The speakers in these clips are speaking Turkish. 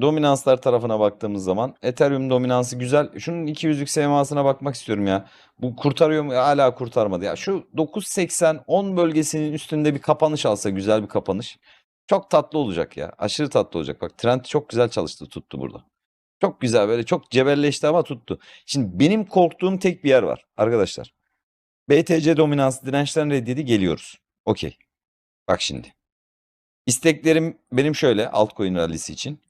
dominanslar tarafına baktığımız zaman Ethereum dominansı güzel. Şunun 200'lük SMA'sına bakmak istiyorum ya. Bu kurtarıyor mu? Hala kurtarmadı. Ya şu 9.80-10 bölgesinin üstünde bir kapanış alsa güzel bir kapanış. Çok tatlı olacak ya. Aşırı tatlı olacak. Bak trend çok güzel çalıştı tuttu burada. Çok güzel böyle çok cebelleşti ama tuttu. Şimdi benim korktuğum tek bir yer var arkadaşlar. BTC dominansı dirençten reddedi geliyoruz. Okey. Bak şimdi. İsteklerim benim şöyle altcoin rallisi için.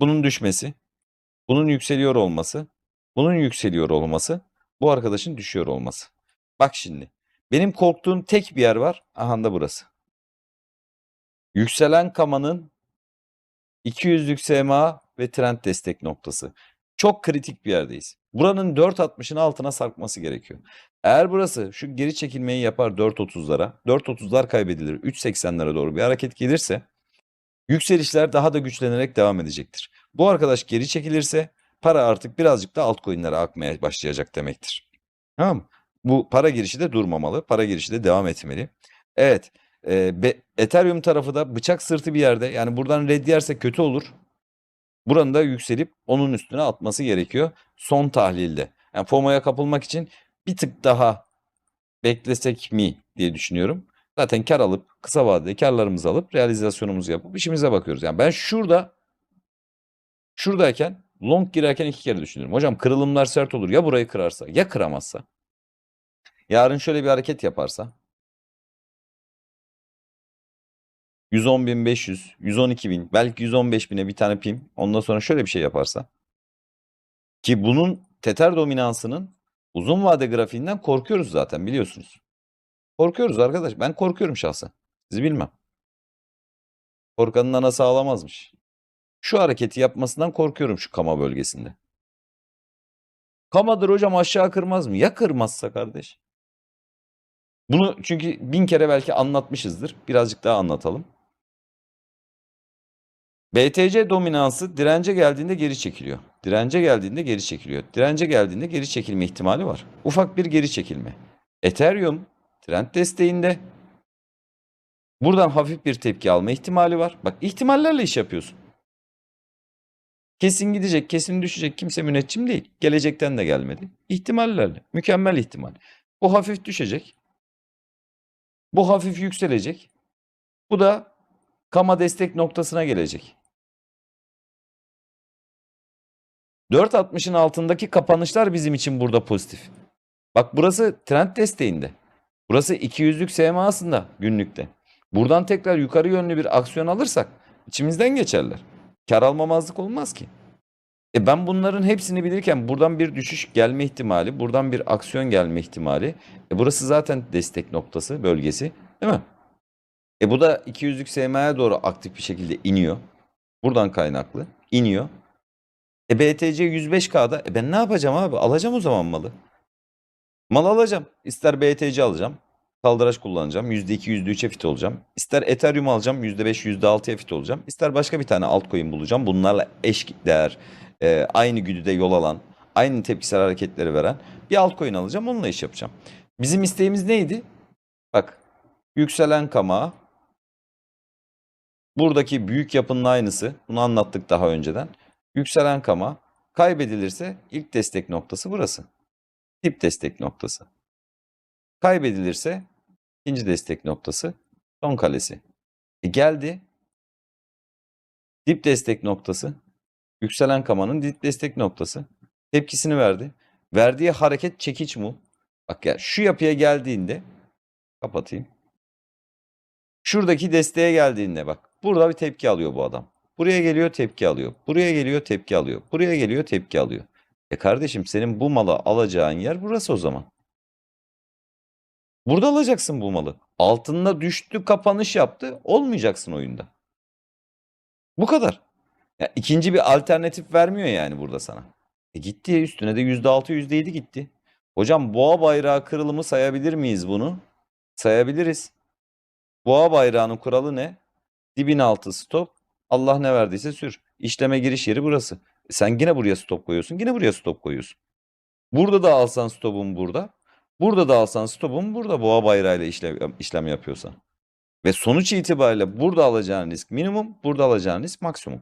Bunun düşmesi, bunun yükseliyor olması, bunun yükseliyor olması, bu arkadaşın düşüyor olması. Bak şimdi. Benim korktuğum tek bir yer var. Aha da burası. Yükselen kamanın 200'lük SMA ve trend destek noktası. Çok kritik bir yerdeyiz. Buranın 4.60'ın altına sarkması gerekiyor. Eğer burası şu geri çekilmeyi yapar 4.30'lara, 4.30'lar kaybedilir, 3.80'lere doğru bir hareket gelirse yükselişler daha da güçlenerek devam edecektir. Bu arkadaş geri çekilirse para artık birazcık da altcoin'lere akmaya başlayacak demektir. Tamam? Bu para girişi de durmamalı. Para girişi de devam etmeli. Evet. E, be- Ethereum tarafı da bıçak sırtı bir yerde. Yani buradan red yerse kötü olur. Buranın da yükselip onun üstüne atması gerekiyor. Son tahlilde. Yani FOMO'ya kapılmak için bir tık daha beklesek mi diye düşünüyorum. Zaten kar alıp kısa vadede karlarımızı alıp realizasyonumuzu yapıp işimize bakıyoruz. Yani ben şurada şuradayken long girerken iki kere düşünüyorum. Hocam kırılımlar sert olur. Ya burayı kırarsa ya kıramazsa. Yarın şöyle bir hareket yaparsa 110.500, 112.000, belki 115.000'e bir tane pim. Ondan sonra şöyle bir şey yaparsa. Ki bunun Tether dominansının uzun vade grafiğinden korkuyoruz zaten biliyorsunuz. Korkuyoruz arkadaş. Ben korkuyorum şahsen. Sizi bilmem. Korkanın anası ağlamazmış. Şu hareketi yapmasından korkuyorum şu kama bölgesinde. Kamadır hocam aşağı kırmaz mı? Ya kırmazsa kardeş? Bunu çünkü bin kere belki anlatmışızdır. Birazcık daha anlatalım. BTC dominansı dirence geldiğinde geri çekiliyor. Dirence geldiğinde geri çekiliyor. Dirence geldiğinde geri çekilme ihtimali var. Ufak bir geri çekilme. Ethereum trend desteğinde. Buradan hafif bir tepki alma ihtimali var. Bak ihtimallerle iş yapıyorsun. Kesin gidecek, kesin düşecek kimse müneccim değil. Gelecekten de gelmedi. İhtimallerle. Mükemmel ihtimal. Bu hafif düşecek. Bu hafif yükselecek. Bu da kama destek noktasına gelecek. 4.60'ın altındaki kapanışlar bizim için burada pozitif. Bak burası trend desteğinde. Burası 200'lük SMA'sında günlükte. Buradan tekrar yukarı yönlü bir aksiyon alırsak içimizden geçerler. Kar almamazlık olmaz ki. E ben bunların hepsini bilirken buradan bir düşüş gelme ihtimali, buradan bir aksiyon gelme ihtimali. E burası zaten destek noktası, bölgesi, değil mi? E bu da 200'lük SMA'ya doğru aktif bir şekilde iniyor. Buradan kaynaklı iniyor. E BTC 105K'da e ben ne yapacağım abi? Alacağım o zaman malı. Mal alacağım. İster BTC alacağım. Kaldıraç kullanacağım. %2, %3'e fit olacağım. İster Ethereum alacağım. %5, %6'ya fit olacağım. İster başka bir tane altcoin bulacağım. Bunlarla eş değer, e, aynı güdüde yol alan, aynı tepkisel hareketleri veren bir altcoin alacağım. Onunla iş yapacağım. Bizim isteğimiz neydi? Bak yükselen kama buradaki büyük yapının aynısı. Bunu anlattık daha önceden. Yükselen kama kaybedilirse ilk destek noktası burası. Tip destek noktası. Kaybedilirse ikinci destek noktası son kalesi. E geldi. Dip destek noktası. Yükselen kamanın dip destek noktası. Tepkisini verdi. Verdiği hareket çekiç mu? Bak ya şu yapıya geldiğinde kapatayım. Şuradaki desteğe geldiğinde bak. Burada bir tepki alıyor bu adam. Buraya geliyor tepki alıyor. Buraya geliyor tepki alıyor. Buraya geliyor tepki alıyor. E kardeşim senin bu malı alacağın yer burası o zaman. Burada alacaksın bu malı. Altında düştü kapanış yaptı. Olmayacaksın oyunda. Bu kadar. Ya ikinci bir alternatif vermiyor yani burada sana. E gitti üstüne de %6 %7 gitti. Hocam boğa bayrağı kırılımı sayabilir miyiz bunu? Sayabiliriz. Boğa bayrağının kuralı ne? Dibin altı stop. Allah ne verdiyse sür. İşleme giriş yeri burası. Sen yine buraya stop koyuyorsun. Yine buraya stop koyuyorsun. Burada da alsan stopun burada. Burada da alsan stopun burada boğa bayrağıyla işlem, işlem yapıyorsan. Ve sonuç itibariyle burada alacağın risk minimum, burada alacağın risk maksimum.